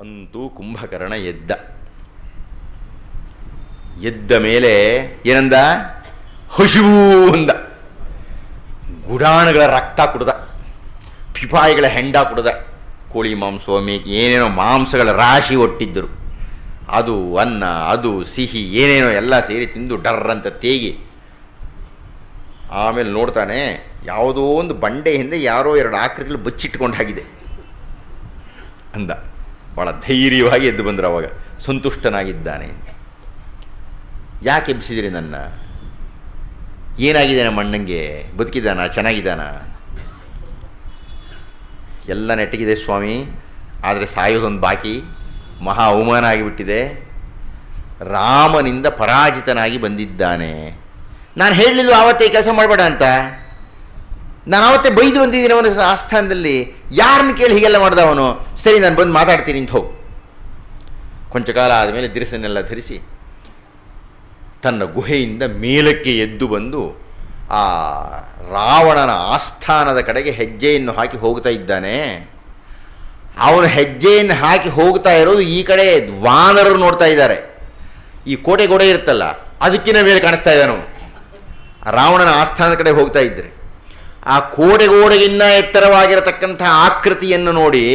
ಅಂತೂ ಕುಂಭಕರ್ಣ ಎದ್ದ. ಎದ್ದ ಮೇಲೆ ಏನಂದ? ಹಸಿವು ಅಂದ. ಗುಡಾಣಗಳ ರಕ್ತ ಕುಡ್ದ. ಪಿಪಾಯಿಗಳ ಹೆಂಡ ಕುಡ್ದ. ಕೋಳಿ ಮಾಂಸ ಮೇಕೆ ಏನೇನೋ ಮಾಂಸಗಳ ರಾಶಿ ಒಟ್ಟಿದ್ದರು. ಅದು ಅನ್ನ, ಅದು ಸಿಹಿ, ಏನೇನೋ ಎಲ್ಲ ಸೇರಿ ತಿಂದು ಡರ್ ಅಂತ ತೇಗಿ. ಆಮೇಲೆ ನೋಡ್ತಾನೆ, ಯಾವುದೋ ಒಂದು ಬಂಡೆ ಹಿಂದೆ ಯಾರೋ ಎರಡು ಆಕೃತಿಗಳು ಬಚ್ಚಿಟ್ಕೊಂಡು ಹಾಗಿದೆ ಅಂದ. ಭಾಳ ಧೈರ್ಯವಾಗಿ ಎದ್ದು ಬಂದರು ಅವಾಗ, ಸಂತುಷ್ಟನಾಗಿದ್ದಾನೆ ಅಂತ. ಯಾಕೆ ಎಬ್ಬಿಸಿದಿರಿ ನನ್ನ? ಏನಾಗಿದೆ ನಮ್ಮ ಅಣ್ಣಂಗೆ? ಬದುಕಿದ್ದಾನ? ಚೆನ್ನಾಗಿದ್ದಾನ? ಎಲ್ಲ ನೆಟ್ಟಗಿದೆ ಸ್ವಾಮಿ, ಆದರೆ ಸಾಯೋದೊಂದು ಬಾಕಿ. ಮಹಾ ಅವಮಾನ ಆಗಿಬಿಟ್ಟಿದೆ. ರಾಮನಿಂದ ಪರಾಜಿತನಾಗಿ ಬಂದಿದ್ದಾನೆ. ನಾನು ಹೇಳಲಿಲ್ಲ ಆವತ್ತೇ ಕೆಲಸ ಮಾಡಬೇಡ ಅಂತ? ನಾನು ಅವತ್ತೇ ಬೈದು ಬಂದಿದ್ದೀನಿ ಅವನ ಆಸ್ಥಾನದಲ್ಲಿ ಯಾರನ್ನು ಕೇಳಿ ಹೀಗೆಲ್ಲ ಮಾಡ್ದ ಅವನು? ಸರಿ, ನಾನು ಬಂದು ಮಾತಾಡ್ತೀನಿ ಅಂತ ಹೋಗು. ಕೊಂಚ ಕಾಲ ಆದಮೇಲೆ ದಿರಿಸನ್ನೆಲ್ಲ ಧರಿಸಿ ತನ್ನ ಗುಹೆಯಿಂದ ಮೇಲಕ್ಕೆ ಎದ್ದು ಬಂದು ಆ ರಾವಣನ ಆಸ್ಥಾನದ ಕಡೆಗೆ ಹೆಜ್ಜೆಯನ್ನು ಹಾಕಿ ಹೋಗ್ತಾ ಇದ್ದಾನೆ. ಅವನು ಹೆಜ್ಜೆಯನ್ನು ಹಾಕಿ ಹೋಗ್ತಾ ಇರೋದು ಈ ಕಡೆ ವಾನರರು ನೋಡ್ತಾ ಇದ್ದಾರೆ. ಈ ಕೋಟೆ ಗೋಡೆ ಇರುತ್ತಲ್ಲ ಅದಕ್ಕಿಂತ ಮೇಲೆ ಕಾಣಿಸ್ತಾ ಇದ್ದಾನೆ ರಾವಣನ ಆಸ್ಥಾನದ ಕಡೆ ಹೋಗ್ತಾ ಇದ್ದರೆ ಆ ಕೋಡೆಗೋಡೆಗಿನ್ನ ಎತ್ತರವಾಗಿರತಕ್ಕಂಥ ಆಕೃತಿಯನ್ನು ನೋಡಿ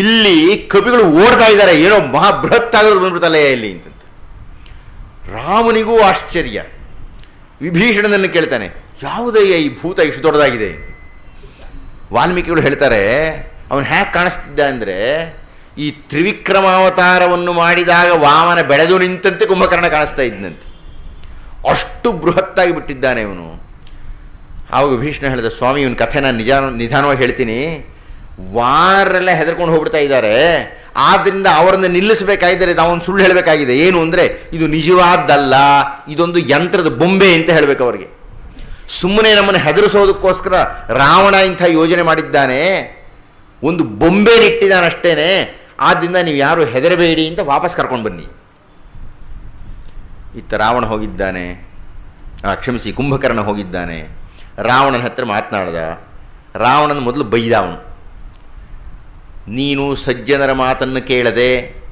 ಇಲ್ಲಿ ಕವಿಗಳು ಓಡ್ತಾ ಇದ್ದಾರೆ. ಏನೋ ಮಹಾ ಬೃಹತ್ ಆಗಿದ್ರು ಬಂದ್ಬಿಡ್ತಲ್ಲ ಇಲ್ಲಿ ಅಂತ ರಾಮನಿಗೂ ಆಶ್ಚರ್ಯ. ವಿಭೀಷಣನನ್ನು ಕೇಳ್ತಾನೆ ಯಾವುದಯ್ಯ ಈ ಭೂತ ಇಷ್ಟು ದೊಡ್ಡದಾಗಿದೆ? ವಾಲ್ಮೀಕಿಗಳು ಹೇಳ್ತಾರೆ, ಅವನು ಹೇಗೆ ಕಾಣಿಸ್ತಿದ್ದ ಅಂದರೆ ಈ ತ್ರಿವಿಕ್ರಮಾವತಾರವನ್ನು ಮಾಡಿದಾಗ ವಾಮನ ಬೆಳೆದು ನಿಂತಂತೆ ಕುಂಭಕರ್ಣ ಕಾಣಿಸ್ತಾ ಇದ್ದಂತೆ ಅಷ್ಟು ಬೃಹತ್ತಾಗಿ ಬಿಟ್ಟಿದ್ದಾನೆ ಇವನು. ಆವಾಗ ಭೀಷ್ಣ ಹೇಳಿದ, ಸ್ವಾಮಿ, ಇವನ ಕಥೆ ನಾನು ನಿಜ ನಿಧಾನವಾಗಿ ಹೇಳ್ತೀನಿ. ವಾರರೆಲ್ಲ ಹೆದರ್ಕೊಂಡು ಹೋಗ್ಬಿಡ್ತಾ ಇದ್ದಾರೆ. ಆದ್ದರಿಂದ ಅವರನ್ನು ನಿಲ್ಲಿಸಬೇಕಾಗಿದ್ದರೆ ನಾವೊಂದು ಸುಳ್ಳು ಹೇಳಬೇಕಾಗಿದೆ. ಏನು ಅಂದರೆ, ಇದು ನಿಜವಾದ್ದಲ್ಲ, ಇದೊಂದು ಯಂತ್ರದ ಬೊಂಬೆ ಅಂತ ಹೇಳಬೇಕು ಅವರಿಗೆ. ಸುಮ್ಮನೆ ನಮ್ಮನ್ನು ಹೆದರಿಸೋದಕ್ಕೋಸ್ಕರ ರಾವಣ ಇಂಥ ಯೋಜನೆ ಮಾಡಿದ್ದಾನೆ. ಒಂದು ಬೊಂಬೆ ನಿಟ್ಟಿದ್ದಾನಷ್ಟೇನೆ ಆದ್ದರಿಂದ ನೀವು ಯಾರು ಹೆದರಬೇಡಿ ಅಂತ ವಾಪಸ್ ಕರ್ಕೊಂಡು ಬನ್ನಿ. ಇತ್ತ ರಾವಣ ಹೋಗಿದ್ದಾನೆ. ಕ್ಷಮಿಸಿ ಕುಂಭಕರ್ಣ ಹೋಗಿದ್ದಾನೆ. ರಾವಣನ ಹತ್ರ ಮಾತನಾಡ್ದ. ರಾವಣನ ಮೊದಲು ಬೈದ ಅವನು. ನೀನು ಸಜ್ಜನರ ಮಾತನ್ನು ಕೇಳದೆ,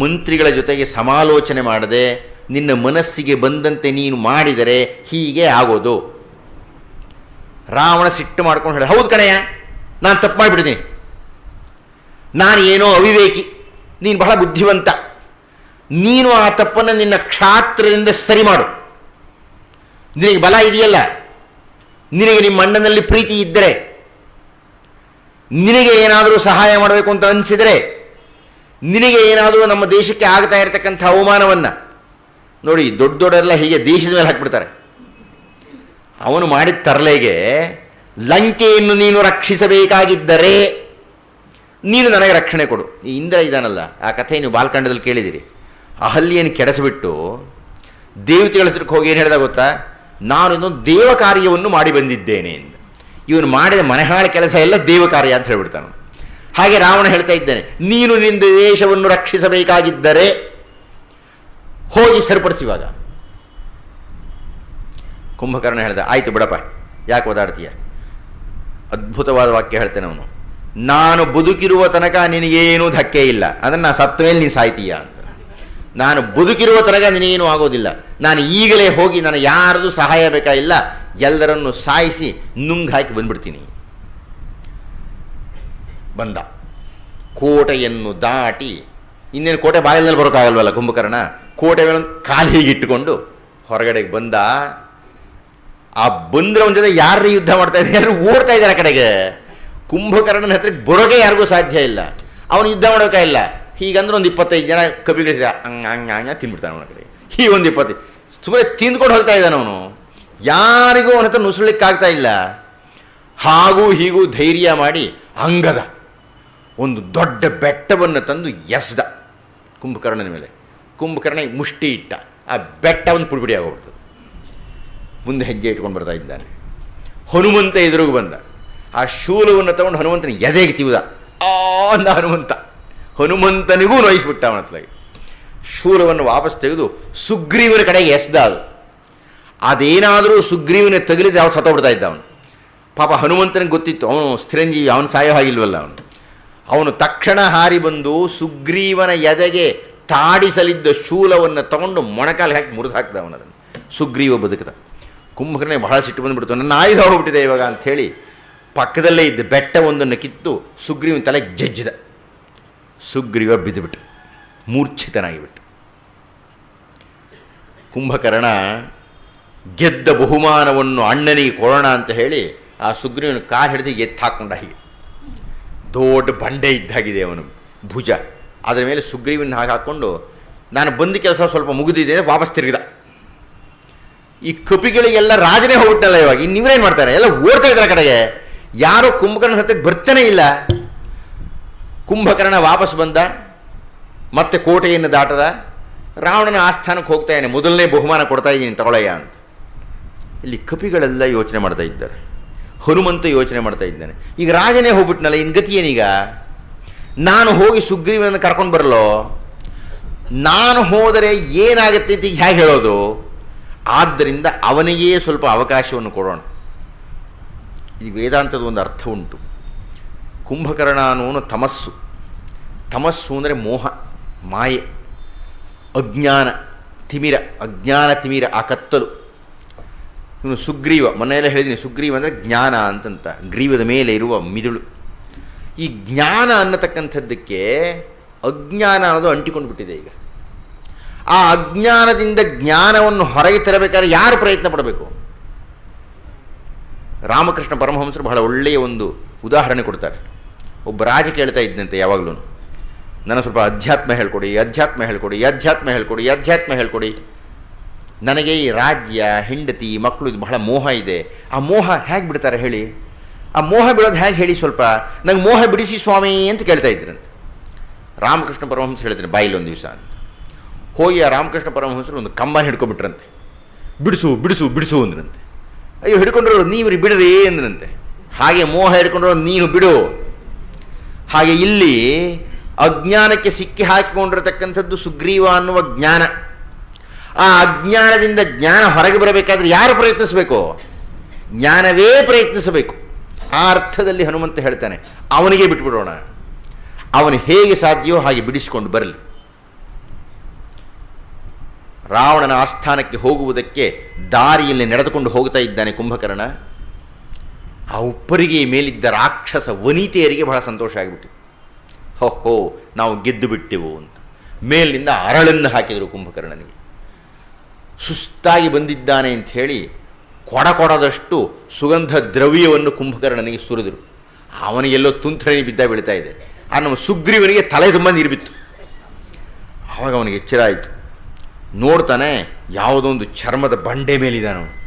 ಮಂತ್ರಿಗಳ ಜೊತೆಗೆ ಸಮಾಲೋಚನೆ ಮಾಡದೆ, ನಿನ್ನ ಮನಸ್ಸಿಗೆ ಬಂದಂತೆ ನೀನು ಮಾಡಿದರೆ ಹೀಗೆ ಆಗೋದು. ರಾವಣ ಸಿಟ್ಟು ಮಾಡ್ಕೊಂಡು ಹೇಳಿದ, ಹೌದು ಕಣಯ್ಯ, ನಾನು ತಪ್ಪು ಮಾಡಿಬಿಡ್ತೀನಿ ನಾನು ಏನೋ ಅವಿವೇಕಿ, ನೀನು ಬಹಳ ಬುದ್ಧಿವಂತ. ನೀನು ಆ ತಪ್ಪನ್ನು ನಿನ್ನ ಕ್ಷಾತ್ರದಿಂದ ಸರಿ ಮಾಡು. ನಿನಗೆ ಬಲ ಇದೆಯಲ್ಲ? ನಿನಗೆ ನಿಮ್ಮ ಅಣ್ಣನಲ್ಲಿ ಪ್ರೀತಿ ಇದ್ದರೆ, ನಿನಗೆ ಏನಾದರೂ ಸಹಾಯ ಮಾಡಬೇಕು ಅಂತ ಅನಿಸಿದರೆ, ನಿನಗೆ ಏನಾದರೂ ನಮ್ಮ ದೇಶಕ್ಕೆ ಆಗ್ತಾ ಇರತಕ್ಕಂಥ ಅವಮಾನವನ್ನು ನೋಡಿ, ದೊಡ್ಡ ದೊಡ್ಡರೆಲ್ಲ ಹೀಗೆ ದೇಶದ ಮೇಲೆ ಹಾಕ್ಬಿಡ್ತಾರೆ. ಅವನು ಮಾಡಿದ ತರಲೆಗೆ ಲಂಕೆಯನ್ನು ನೀನು ರಕ್ಷಿಸಬೇಕಾಗಿದ್ದರೆ, ನೀನು ನನಗೆ ರಕ್ಷಣೆ ಕೊಡು. ಈ ಇಂದ್ರ ಇದಾನಲ್ಲ, ಆ ಕಥೆ ನೀವು ಬಾಲ್ಕಾಂಡದಲ್ಲಿ ಕೇಳಿದಿರಿ ಅಹಲ್ಯನ್ನು ಕೆಡಿಸಿಬಿಟ್ಟು ದೇವತೆಗಳ ಹೋಗಿ ಏನು ಹೇಳಿದಾಗ ಗೊತ್ತಾ? ನಾನು ಇದೊಂದು ದೇವ ಕಾರ್ಯವನ್ನು ಮಾಡಿ ಬಂದಿದ್ದೇನೆ ಎಂದು. ಇವನು ಮಾಡಿದ ಮನೆಹಾಳ ಕೆಲಸ ಎಲ್ಲ ದೇವ ಕಾರ್ಯ ಅಂತ ಹೇಳ್ಬಿಡ್ತಾನೆ. ಹಾಗೆ ರಾವಣ ಹೇಳ್ತಾ ಇದ್ದಾನೆ, ನೀನು ನಿನ್ನ ದೇಶವನ್ನು ರಕ್ಷಿಸಬೇಕಾಗಿದ್ದರೆ ಹೋಗಿ ಸರಿಪಡಿಸುವಾಗ ಕುಂಭಕರ್ಣ ಹೇಳ್ದ, ಆಯಿತು ಬಿಡಪ್ಪ, ಯಾಕೆ ಓದಾಡ್ತೀಯ? ಅದ್ಭುತವಾದ ವಾಕ್ಯ ಹೇಳ್ತೇನೆ ಅವನು, ನಾನು ಬದುಕಿರುವ ತನಕ ನಿನಗೇನೂ ಧಕ್ಕೆ ಇಲ್ಲ, ಅದನ್ನು ನಾನು ಸತ್ತ ಮೇಲೆ ನೀನು ಸಾಯ್ತೀಯ ನಾನು ಬದುಕಿರುವ ತನಕ ನಿನಗೇನು ಆಗೋದಿಲ್ಲ. ನಾನು ಈಗಲೇ ಹೋಗಿ ನನಗೆ ಯಾರದು ಸಹಾಯ ಬೇಕಾಗಿಲ್ಲ ಎಲ್ಲರನ್ನು ಸಾಯಿಸಿ ನುಂಗ್ ಹಾಕಿ ಬಂದ್ಬಿಡ್ತೀನಿ. ಬಂದ. ಕೋಟೆಯನ್ನು ದಾಟಿ, ಇನ್ನೇನು ಕೋಟೆ ಬಾಗಿಲಿನಲ್ಲಿ ಬರೋಕ್ಕಾಗಲ್ವಲ್ಲ ಕುಂಭಕರ್ಣ? ಕೋಟೆ ಮೇಲೆ ಒಂದು ಕಾಲು ಹೀಗೆ ಇಟ್ಟುಕೊಂಡು ಹೊರಗಡೆಗೆ ಬಂದ. ಆ ಬಂದ್ರವನ ಜೊತೆ ಯಾರು ಯುದ್ಧ ಮಾಡ್ತಾ ಇದ್ದಾರೆ? ಯಾರು ಓಡ್ತಾ ಇದ್ದಾರೆ ಆ ಕಡೆಗೆ? ಕುಂಭಕರ್ಣನ ಹತ್ರಕ್ಕೆ ಬರೋಕೆ ಯಾರಿಗೂ ಸಾಧ್ಯ ಇಲ್ಲ. ಅವನು ಯುದ್ಧ ಮಾಡೋಕ್ಕಾಗಿಲ್ಲ ಹೀಗಂದ್ರೆ ಒಂದು ಇಪ್ಪತ್ತೈದು ಜನ ಕಬಿಗಳಿಸಿದ ಹಂಗ ಹಂಗ ಹಂಗ ತಿಂದ್ಬಿಡ್ತಾನೆ ಅವನ ಕಡೆ. ಈ ಒಂದು ಇಪ್ಪತ್ತೈದು ಸುಮ್ಮನೆ ತಿಂದ್ಕೊಂಡು ಹೋಗ್ತಾ ಇದ್ದಾನೆ ಅವನು. ಯಾರಿಗೂ ಅವನ ಹತ್ರ ನುಸುಳಿಕ್ಕಾಗ್ತಾ ಇಲ್ಲ. ಹಾಗೂ ಹೀಗೂ ಧೈರ್ಯ ಮಾಡಿ ಅಂಗದ, ಒಂದು ದೊಡ್ಡ ಬೆಟ್ಟವನ್ನು ತಂದು ಎಸ್ದ. ಕುಂಭಕರ್ಣನ ಮೇಲೆ. ಕುಂಭಕರ್ಣ ಮುಷ್ಟಿ ಇಟ್ಟ. ಆ ಬೆಟ್ಟವನ್ನು ಪುಡಿಪುಡಿ ಆಗೋಗ್ಬಿಡ್ತದೆ. ಮುಂದೆ ಹೆಜ್ಜೆ ಇಟ್ಕೊಂಡು ಬರ್ತಾ ಇದ್ದಾನೆ. ಹನುಮಂತ ಎದುರುಗು ಬಂದ. ಆ ಶೂಲವನ್ನು ತಗೊಂಡು ಹನುಮಂತನ ಎದೆಗೆ ತಿವಿದ. ಆ ಹನುಮಂತ. ಹನುಮಂತನಿಗೂ ನೋಯಿಸ್ಬಿಟ್ಟ ಅವನ ಹತ್ಲಾಗಿ. ಶೂಲವನ್ನು ವಾಪಸ್ ತೆಗೆದು ಸುಗ್ರೀವನ ಕಡೆಗೆ ಎಸ್ದ ಅದು ಅದೇನಾದರೂ ಸುಗ್ರೀವನ ತಗಲಿದ್ರೆ ಅವನು ಸತ್ತೋಗ್ಬಿಡ್ತಾ ಇದ್ದ ಅವನು. ಪಾಪ ಹನುಮಂತನಿಗೆ ಗೊತ್ತಿತ್ತು, ಅವನು ಸ್ಥಿರಂಜೀವಿ, ಅವನು ಸಾಯೋ ಹಾಗಿಲ್ವಲ್ಲ ಅವನು. ಅವನು ತಕ್ಷಣ ಹಾರಿ ಬಂದು ಸುಗ್ರೀವನ ಎದೆಗೆ ತಾಡಿಸಲಿದ್ದ ಶೂಲವನ್ನು ತಗೊಂಡು ಮೊಣಕಾಲು ಹಾಕಿ ಮುರಿದು ಹಾಕಿದ ಅವನದನ್ನು ಸುಗ್ರೀವ ಬದುಕದ. ಕುಂಭಕರ್ಣೆ ಬಹಳ ಸಿಟ್ಟು ಬಂದುಬಿಡ್ತು. ನನ್ನ ಆಯುಧ ಹೋಗ್ಬಿಟ್ಟಿದೆ ಇವಾಗ ಅಂಥೇಳಿ ಪಕ್ಕದಲ್ಲೇ ಇದ್ದ ಬೆಟ್ಟ ಒಂದನ್ನು ಕಿತ್ತು ಸುಗ್ರೀವನ ತಲೆಗೆ ಜಜ್ಜಿದ. ಸುಗ್ರೀವ ಬಿದ್ದುಬಿಟ್ಟು ಮೂರ್ಛಿತನಾಗಿಬಿಟ್ಟು ಕುಂಭಕರ್ಣ ಗೆದ್ದ ಬಹುಮಾನವನ್ನು ಅಣ್ಣನಿಗೆ ಕೊಡೋಣ ಅಂತ ಹೇಳಿ ಆ ಸುಗ್ರೀವನ ಕಾಲು ಹಿಡಿದು ಎತ್ತು ಹಾಕೊಂಡ ಹೀಗೆ. ದೊಡ್ಡ ಬಂಡೆ ಇದ್ದಾಗಿದೆ ಅವನು, ಭುಜ. ಅದರ ಮೇಲೆ ಸುಗ್ರೀವನ ಹಾಗೆ ಹಾಕ್ಕೊಂಡು ನಾನು ಬಂದ ಕೆಲಸ ಸ್ವಲ್ಪ ಮುಗಿದಿದೆ ವಾಪಸ್ ತಿರುಗಿದ. ಈ ಕಪಿಗಳಿಗೆಲ್ಲ ರಾಜನೇ ಹೋಗ್ಬಿಟ್ಟಲ್ಲ ಇವಾಗ, ಇನ್ನು ಇವರೇನು ಮಾಡ್ತಾರೆ? ಎಲ್ಲ ಓಡ್ತಾ ಇದ್ದಾರೆ ಕಡೆಗೆ. ಯಾರೋ ಕುಂಭಕರ್ಣ ಹತ್ತಿರ ಬರ್ತಾನೆ ಇಲ್ಲ. ಕುಂಭಕರ್ಣ ವಾಪಸ್ ಬಂದ, ಮತ್ತೆ ಕೋಟೆಯನ್ನು ದಾಟದ, ರಾವಣನ ಆಸ್ಥಾನಕ್ಕೆ ಹೋಗ್ತಾ ಇದ್ದಾನೆ, ಮೊದಲನೇ ಬಹುಮಾನ ಕೊಡ್ತಾ ಇದ್ದೀನಿ ತಗೊಳಯ್ಯ ಅಂತ. ಇಲ್ಲಿ ಕಪಿಗಳೆಲ್ಲ ಯೋಚನೆ ಮಾಡ್ತಾ ಇದ್ದಾರೆ, ಹನುಮಂತ ಯೋಚನೆ ಮಾಡ್ತಾ ಇದ್ದಾನೆ. ಈಗ ರಾಜನೇ ಹೋಗ್ಬಿಟ್ನಲ್ಲ ಇನ್ನು ಗತಿ ಏನೀಗ ನಾನು ಹೋಗಿ ಸುಗ್ರೀವನನ್ನು ಕರ್ಕೊಂಡು ಬರಲೋ? ನಾನು ಹೋದರೆ ಏನಾಗುತ್ತೆ ಅಂತ ಈಗ ಹೇಗೆ ಹೇಳೋದು? ಆದ್ದರಿಂದ ಅವನಿಗೇ ಸ್ವಲ್ಪ ಅವಕಾಶವನ್ನು ಕೊಡೋಣ. ಈ ವೇದಾಂತದ ಒಂದು ಅರ್ಥ ಉಂಟು. ಕುಂಭಕರ್ಣ ಅನ್ನೋನು ತಮಸ್ಸು. ತಮಸ್ಸು ಅಂದರೆ ಮೋಹ, ಮಾಯೆ, ಅಜ್ಞಾನ, ತಿಮಿರ ಅಜ್ಞಾನ, ತಿಮಿರ, ಆ ಕತ್ತಲು. ಇವನು ಸುಗ್ರೀವ ಮನೆಯಲ್ಲೇ ಹೇಳಿದ್ದೀನಿ, ಸುಗ್ರೀವ ಅಂದರೆ ಜ್ಞಾನ ಅಂತಂತ, ಗ್ರೀವದ ಮೇಲೆ ಇರುವ ಮಿದುಳು. ಈ ಜ್ಞಾನ ಅನ್ನತಕ್ಕಂಥದ್ದಕ್ಕೆ ಅಜ್ಞಾನ ಅನ್ನೋದು ಅಂಟಿಕೊಂಡು ಬಿಟ್ಟಿದೆ ಈಗ. ಆ ಅಜ್ಞಾನದಿಂದ ಜ್ಞಾನವನ್ನು ಹೊರಗೆ ತರಬೇಕಾದ್ರೆ ಯಾರು ಪ್ರಯತ್ನ ಪಡಬೇಕು? ರಾಮಕೃಷ್ಣ ಪರಮಹಂಸರು ಬಹಳ ಒಳ್ಳೆಯ ಒಂದು ಉದಾಹರಣೆ ಕೊಡ್ತಾರೆ. ಒಬ್ಬ ರಾಜ ಕೇಳ್ತಾ ಇದ್ದಂತೆ ಯಾವಾಗಲೂ. ನನಗೆ ಸ್ವಲ್ಪ ಅಧ್ಯಾತ್ಮ ಹೇಳ್ಕೊಡಿ ಅಧ್ಯಾತ್ಮ ಹೇಳ್ಕೊಡಿ ಅಧ್ಯಾತ್ಮ ಹೇಳ್ಕೊಡಿ ಅಧ್ಯಾತ್ಮ ಹೇಳ್ಕೊಡಿ. ನನಗೆ ಈ ರಾಜ್ಯ, ಹೆಂಡತಿ ಮಕ್ಕಳು ಇದು ಬಹಳ ಮೋಹ ಇದೆ. ಆ ಮೋಹ ಹೇಗೆ ಬಿಡ್ತಾರೆ ಹೇಳಿ? ಆ ಮೋಹ ಬಿಡೋದು ಹೇಗೆ ಹೇಳಿ ಸ್ವಲ್ಪ ನಂಗೆ ಮೋಹ ಬಿಡಿಸಿ ಸ್ವಾಮಿ ಅಂತ ಕೇಳ್ತಾ ಇದ್ರಂತೆ. ರಾಮಕೃಷ್ಣ ಪರಮಹಂಸ ಹೇಳಿದ್ರು ಬಾಯಿಲೊಂದು ದಿವಸ ಅಂತ. ಹೋಗಿ ಆ ರಾಮಕೃಷ್ಣ ಪರಮಹಂಸರು ಒಂದು ಕಂಬನ ಹಿಡ್ಕೊಬಿಟ್ರಂತೆ ಬಿಡಿಸು ಬಿಡಿಸು ಬಿಡಿಸು ಅಂದ್ರಂತೆ. ಅಯ್ಯೋ ಹಿಡ್ಕೊಂಡ್ರು, ನೀವ್ರಿ ಬಿಡ್ರಿ ಅಂದ್ರಂತೆ. ಹಾಗೆ ಮೋಹ ಹಿಡ್ಕೊಂಡ್ರು, ನೀನು ಬಿಡು. ಹಾಗೆ ಇಲ್ಲಿ ಅಜ್ಞಾನಕ್ಕೆ ಸಿಕ್ಕಿ ಹಾಕಿಕೊಂಡಿರತಕ್ಕಂಥದ್ದು ಸುಗ್ರೀವ ಅನ್ನುವ ಜ್ಞಾನ. ಆ ಅಜ್ಞಾನದಿಂದ ಜ್ಞಾನ ಹೊರಗೆ ಬರಬೇಕಾದ್ರೆ ಯಾರು ಪ್ರಯತ್ನಿಸಬೇಕು? ಜ್ಞಾನವೇ ಪ್ರಯತ್ನಿಸಬೇಕು. ಆ ಅರ್ಥದಲ್ಲಿ ಹನುಮಂತ ಹೇಳ್ತಾನೆ, ಅವನಿಗೆ ಬಿಟ್ಬಿಡೋಣ. ಅವನು ಹೇಗೆ ಸಾಧ್ಯವೋ ಹಾಗೆ ಬಿಡಿಸಿಕೊಂಡು ಬರಲಿ. ರಾವಣನ ಆಸ್ಥಾನಕ್ಕೆ ಹೋಗುವುದಕ್ಕೆ ದಾರಿಯಲ್ಲಿ ನಡೆದುಕೊಂಡು ಹೋಗ್ತಾ ಇದ್ದಾನೆ ಕುಂಭಕರ್ಣ. ಆ ಉಪ್ಪರಿಗೆ ಮೇಲಿದ್ದ ರಾಕ್ಷಸ ವನಿತೆಯರಿಗೆ ಬಹಳ ಸಂತೋಷ ಆಗಿಬಿಟ್ಟಿತು. ಹೋಹೋ ನಾವು ಗೆದ್ದು ಬಿಟ್ಟೆವು ಅಂತ. ಮೇಲಿನಿಂದ ಅರಳನ್ನು ಹಾಕಿದರು ಕುಂಭಕರ್ಣನಿಗೆ. ಸುಸ್ತಾಗಿ ಬಂದಿದ್ದಾನೆ ಅಂತ ಹೇಳಿ ಕೊಡ ಕೊಡದಷ್ಟು ಸುಗಂಧ ದ್ರವ್ಯವನ್ನು ಕುಂಭಕರ್ಣನಿಗೆ ಸುರಿದರು. ಅವನಿಗೆಲ್ಲೋ ತುಂತ್ರಣಿ ಬಿದ್ದ ಬೀಳ್ತಾ ಇದೆ. ಆ ನಮ್ಮ ಸುಗ್ರೀವನಿಗೆ ತಲೆ ತುಂಬ ನೀರು ಬಿತ್ತು. ಆವಾಗ ಅವನಿಗೆ ಎಚ್ಚರ ಆಯಿತು. ನೋಡ್ತಾನೆ ಯಾವುದೋ ಒಂದು ಚರ್ಮದ ಬಂಡೆ ಮೇಲಿದ್ದಾನೆ ಅವನು.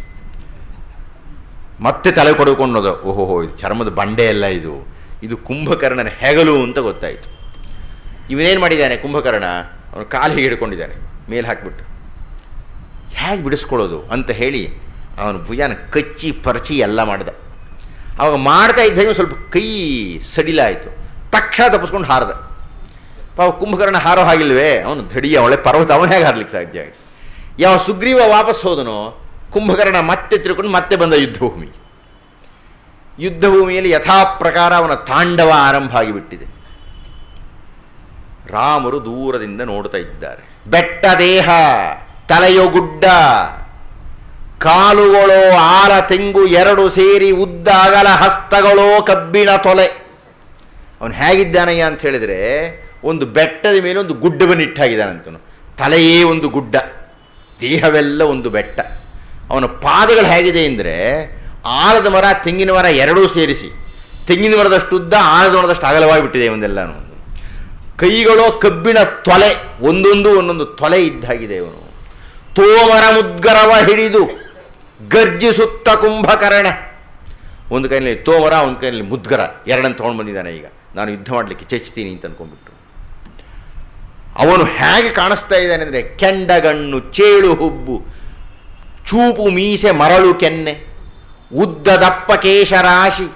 ಮತ್ತೆ ತಲೆ ಕೊಡ್ಕೊಂಡೋದ ಓಹೋಹೋ, ಇದು ಚರ್ಮದ ಬಂಡೆ ಎಲ್ಲ ಇದು. ಇದು ಕುಂಭಕರ್ಣನ ಹೆಗಲು ಅಂತ ಗೊತ್ತಾಯಿತು. ಇವನೇನು ಮಾಡಿದ್ದಾನೆ ಕುಂಭಕರ್ಣ? ಅವನು ಕಾಲಿಗೆ ಹಿಡ್ಕೊಂಡಿದ್ದಾನೆ, ಮೇಲೆ ಹಾಕಿಬಿಟ್ಟು. ಹೇಗೆ ಬಿಡಿಸ್ಕೊಳ್ಳೋದು ಅಂತ ಹೇಳಿ ಅವನು ಭುಜಾನ ಕಚ್ಚಿ ಪರಚಿ ಎಲ್ಲ ಮಾಡಿದ. ಅವಾಗ ಮಾಡ್ತಾ ಇದ್ದಂಗೆ ಸ್ವಲ್ಪ ಕೈ ಸಡಿಲಾಯಿತು. ತಕ್ಷಣ ತಪ್ಪಿಸ್ಕೊಂಡು ಹಾರದ. ಪಾಪ ಕುಂಭಕರ್ಣ ಹಾರೋ ಹಾಗಿಲ್ವೇ? ಅವನು ದಡಿಯ ಒಳ್ಳೆ ಪರ್ವತ, ಅವನು ಹೇಗೆ ಹಾರ್ಲಿಕ್ಕೆ ಸಾಧ್ಯ? ಯಾವ ಸುಗ್ರೀವ ವಾಪಸ್ ಹೋದನೋ ಕುಂಭಕರ್ಣ ಮತ್ತೆ ತಿರುಕೊಂಡು ಮತ್ತೆ ಬಂದ ಯುದ್ಧಭೂಮಿ. ಯುದ್ಧಭೂಮಿಯಲ್ಲಿ ಯಥಾ ಪ್ರಕಾರ ಅವನ ತಾಂಡವ ಆರಂಭ ಆಗಿಬಿಟ್ಟಿದೆ. ರಾಮರು ದೂರದಿಂದ ನೋಡ್ತಾ ಇದ್ದಾರೆ. ಬೆಟ್ಟ ದೇಹ, ತಲೆಯೋ ಗುಡ್ಡ, ಕಾಲುಗಳೋ, ಆಲ ತೆಂಗು ಎರಡು ಸೇರಿ ಉದ್ದ ಅಗಲ ಹಸ್ತಗಳೋ, ಕಬ್ಬಿಣ ತೊಲೆ. ಅವನು ಹೇಗಿದ್ದಾನಯ್ಯ ಅಂತ ಹೇಳಿದರೆ, ಒಂದು ಬೆಟ್ಟದ ಮೇಲೆ ಒಂದು ಗುಡ್ಡವನ್ನು ಇಟ್ಟಾಗಿದ್ದಾನಂತನು ತಲೆಯೇ ಒಂದು ಗುಡ್ಡ, ದೇಹವೆಲ್ಲ ಒಂದು ಬೆಟ್ಟ. ಅವನ ಪಾದಗಳು ಹೇಗಿದೆ ಅಂದರೆ ಆಲದ ಮರ, ತೆಂಗಿನ ಮರ ಎರಡೂ ಸೇರಿಸಿ. ತೆಂಗಿನ ಮರದಷ್ಟು ಉದ್ದ, ಆಲದ ಮರದಷ್ಟು ಅಗಲವಾಗಿಬಿಟ್ಟಿದೆ ಒಂದೆಲ್ಲನೂ ಕೈಗಳೋ ಕಬ್ಬಿಣ ತೊಲೆ, ಒಂದೊಂದು ಒಂದೊಂದು ತೊಲೆ ಇದ್ದಾಗಿದೆ ಇವನು. ತೋಮರ ಮುದ್ಗರವ ಹಿಡಿದು ಗರ್ಜಿಸುತ್ತ ಕುಂಭಕರ್ಣ. ಒಂದು ಕೈಯಲ್ಲಿ ತೋಮರ, ಒಂದು ಕೈಯಲ್ಲಿ ಮುದ್ಗರ, ಎರಡನ್ನು ತೊಗೊಂಡು ಬಂದಿದ್ದಾನೆ ಈಗ. ನಾನು ಯುದ್ಧ ಮಾಡಲಿಕ್ಕೆ ಚಚ್ತೀನಿ ಅಂತ ಅಂದ್ಕೊಂಡ್ಬಿಟ್ಟು ಅವನು ಹೇಗೆ ಕಾಣಿಸ್ತಾ ಇದ್ದಾನೆ ಅಂದರೆ ಕೆಂಡಗಣ್ಣು, ಚೇಳು ಹುಬ್ಬು ಚೂಪು ಮೀಸೆ ಮರಳು ಕೆನ್ನೆ ಉದ್ದ ದಪ್ಪ ಕೇಶರಾಶಿ.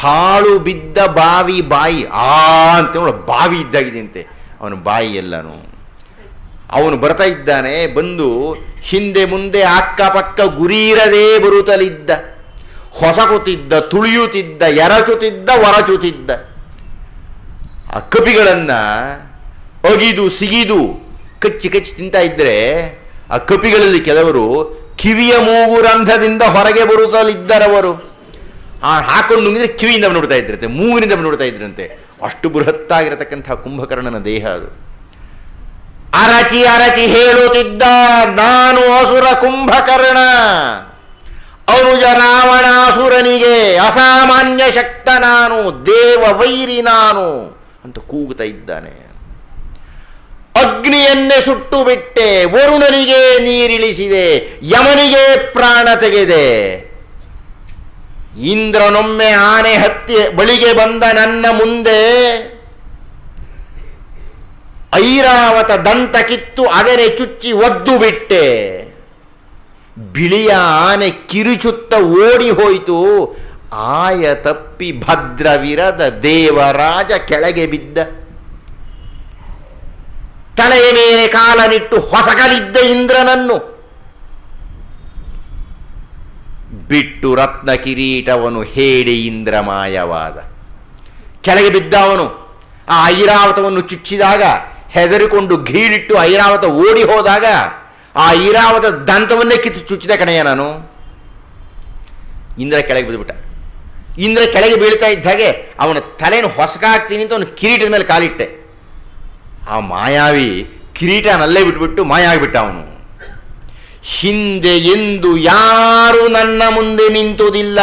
ಹಾಳು ಬಿದ್ದ ಬಾವಿ ಬಾಯಿ, ಆ ಅಂತ ನೋಡು ಬಾವಿ ಇದ್ದಾಗಿದೆಯಂತೆ. ಅವನ ಬಾಯಿ ಎಲ್ಲನೂ. ಅವನು ಬರ್ತಾ ಇದ್ದಾನೆ, ಬಂದು ಹಿಂದೆ ಮುಂದೆ ಅಕ್ಕಪಕ್ಕ ಗುರಿ ಇರದೇ ಬರುತ್ತಲಿದ್ದ. ಹೊಸಕುತ್ತಿದ್ದ ತುಳಿಯುತ್ತಿದ್ದ, ಎರಚುತ್ತಿದ್ದ, ಒರಚುತ್ತಿದ್ದ. ಆ ಕಪಿಗಳನ್ನು ಅಗಿದು ಸಿಗಿದು, ಕಚ್ಚಿ ಕಚ್ಚಿ ತಿಂತಾ ಇದ್ದರೆ ಆ ಕಪಿಗಳಲ್ಲಿ ಕೆಲವರು ಕಿವಿಯ ಮೂಗು ರಂಧ್ರದಿಂದ ಹೊರಗೆ ಬರುತ್ತಲಿದ್ದರವರು. ಆ ಹಾಕೊಂಡು ನುಂಗಿದ್ರೆ ಕಿವಿಯಿಂದ ನೋಡ್ತಾ ಇದ್ರಂತೆ, ಮೂಗಿನಿಂದ ನೋಡ್ತಾ ಇದ್ರಂತೆ. ಅಷ್ಟು ಬೃಹತ್ತಾಗಿರತಕ್ಕಂಥ ಕುಂಭಕರ್ಣನ ದೇಹ ಅದು. ಅರಚಿ ಅರಚಿ ಹೇಳುತ್ತಿದ್ದ ನಾನು ಅಸುರ ಕುಂಭಕರ್ಣ. ಅನುಜ ರಾವಣಾಸುರನಿಗೆ ಅಸಾಮಾನ್ಯ ಶಕ್ತ ನಾನು ದೇವ ವೈರಿ ನಾನು ಅಂತ ಕೂಗುತ್ತಾ ಇದ್ದಾನೆ. ಅಗ್ನಿಯನ್ನೇ ಸುಟ್ಟು ಬಿಟ್ಟೆ ವರುಣನಿಗೆ ನೀರಿಳಿಸಿದೆ, ಯಮನಿಗೆ ಪ್ರಾಣ ತೆಗೆದೆ. ಇಂದ್ರನೊಮ್ಮೆ ಆನೆ ಹತ್ತಿ ಬಳಿಗೆ ಬಂದ ನನ್ನ ಮುಂದೆ ಐರಾವತ ದಂತ ಕಿತ್ತು ಅದನೆ ಚುಚ್ಚಿ ಒದ್ದು ಬಿಟ್ಟೆ ಬಿಳಿಯ ಆನೆ ಕಿರುಚುತ್ತ ಓಡಿ ಹೋಯಿತು. ಆಯ ತಪ್ಪಿ ಭದ್ರವಿರದ ದೇವರಾಜ ಕೆಳಗೆ ಬಿದ್ದ. ತಲೆಯ ಮೇಲೆ ಕಾಲನಿಟ್ಟು ಹೊಸಗಲಿದ್ದ ಇಂದ್ರನನ್ನು ಬಿಟ್ಟು ರತ್ನ ಕಿರೀಟವನು ಹೇಳಿ ಇಂದ್ರ ಮಾಯವಾದ ಕೆಳಗೆ ಬಿದ್ದವನು ಆ ಐರಾವತವನ್ನು ಚುಚ್ಚಿದಾಗ, ಹೆದರಿಕೊಂಡು ಘೀಳಿಟ್ಟು ಐರಾವತ ಓಡಿ ಹೋದಾಗ, ಆ ಐರಾವತ ದಂತವನ್ನೇ ಕಿತ್ತು ಚುಚ್ಚಿದ ಕಣೆಯ ನಾನು. ಇಂದ್ರ ಕೆಳಗೆ ಬಿದ್ದುಬಿಟ್ಟ. ಇಂದ್ರ ಕೆಳಗೆ ಬೀಳ್ತಾ ಇದ್ದ ಹಾಗೆ ಅವನ ತಲೆಯನ್ನು ಹೊಸಕಾಗ್ತೀನಿ ಅಂತ ಅವನು ಕಿರೀಟದ ಮೇಲೆ ಕಾಲಿಟ್ಟೆ. ಆ ಮಾಯಾವಿ ಕಿರೀಟನಲ್ಲೇ ಬಿಟ್ಬಿಟ್ಟು ಮಾಯ ಆಗಿಬಿಟ್ಟ ಅವನು ಹಿಂದೆ ಎಂದು ಯಾರು ನನ್ನ ಮುಂದೆ ನಿಂತುದಿಲ್ಲ.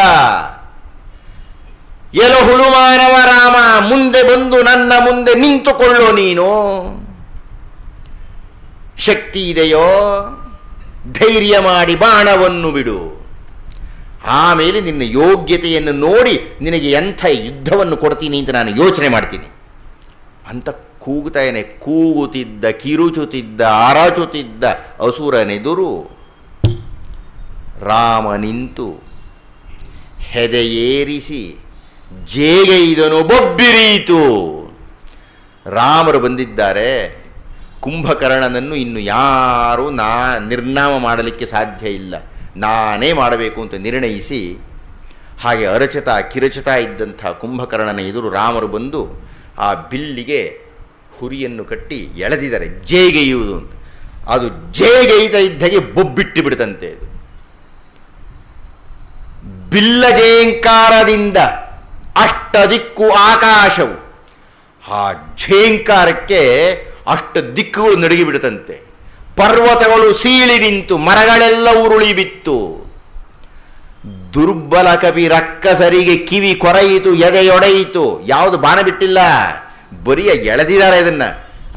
ಎಲ ಹುಳುಮಾನವ ರಾಮ, ಮುಂದೆ ಬಂದು ನನ್ನ ಮುಂದೆ ನಿಂತುಕೊಳ್ಳೋ ನೀನು. ಶಕ್ತಿ ಇದೆಯೋ? ಧೈರ್ಯ ಮಾಡಿ ಬಾಣವನ್ನು ಬಿಡು. ಆಮೇಲೆ ನಿನ್ನ ಯೋಗ್ಯತೆಯನ್ನು ನೋಡಿ ನಿನಗೆ ಎಂಥ ಯುದ್ಧವನ್ನು ಕೊಡ್ತೀನಿ ಅಂತ ನಾನು ಯೋಚನೆ ಮಾಡ್ತೀನಿ. ಅಂತ ಕೂಗುತ್ತಾನೆ ಕೂಗುತ್ತಿದ್ದ, ಕಿರುಚುತ್ತಿದ್ದ, ಅರಚುತ್ತಿದ್ದ ಅಸುರನೆದುರು. ರಾಮ ನಿಂತು ಹೆದೆಯೇರಿಸಿ ಜೇಗೈದನು ಬೊಬ್ಬಿರೀತು ರಾಮರು ಬಂದಿದ್ದಾರೆ. ಕುಂಭಕರ್ಣನನ್ನು ಇನ್ನು ಯಾರೂ ನಾ, ನಿರ್ನಾಮ ಮಾಡಲಿಕ್ಕೆ ಸಾಧ್ಯ ಇಲ್ಲ. ನಾನೇ ಮಾಡಬೇಕು ಅಂತ ನಿರ್ಣಯಿಸಿ, ಹಾಗೆ ಅರಚತ ಕಿರಚತಾ ಇದ್ದಂಥ ಕುಂಭಕರ್ಣನ ಎದುರು ರಾಮರು ಬಂದು ಆ ಬಿಲ್ಲಿಗೆ ಹುರಿಯನ್ನು ಕಟ್ಟಿ ಎಳೆದಿದ್ದಾರೆ ಜೇಗೆಯುವುದು ಅಂತ. ಅದು ಜೇಗೈತ ಇದ್ದಾಗೆ ಬೊಬ್ಬಿಟ್ಟು ಬಿಡುತ್ತಂತೆ ಅದು. ಬಿಲ್ಲ ಜೇಂಕಾರದಿಂದ ಅಷ್ಟ ದಿಕ್ಕು ಆಕಾಶವು. ಆ ಝೇಂಕಾರಕ್ಕೆ ಅಷ್ಟು ದಿಕ್ಕುಗಳು ನಡುಗಿ ಬಿಡುತ್ತಂತೆ. ಪರ್ವತಗಳು ಸೀಳಿ ನಿಂತು, ಮರಗಳೆಲ್ಲ ಉರುಳಿ ಬಿತ್ತು. ದುರ್ಬಲ ಕವಿ ರಕ್ಕಸರಿಗೆ ಕಿವಿ ಕೊರೆಯಿತು, ಎದೆಯೊಡೆಯಿತು. ಯಾವುದು ಬಾಣ ಬಿಟ್ಟಿಲ್ಲ. ಬರಿಯ ಎಳೆದಿದ್ದಾರೆ ಇದನ್ನ.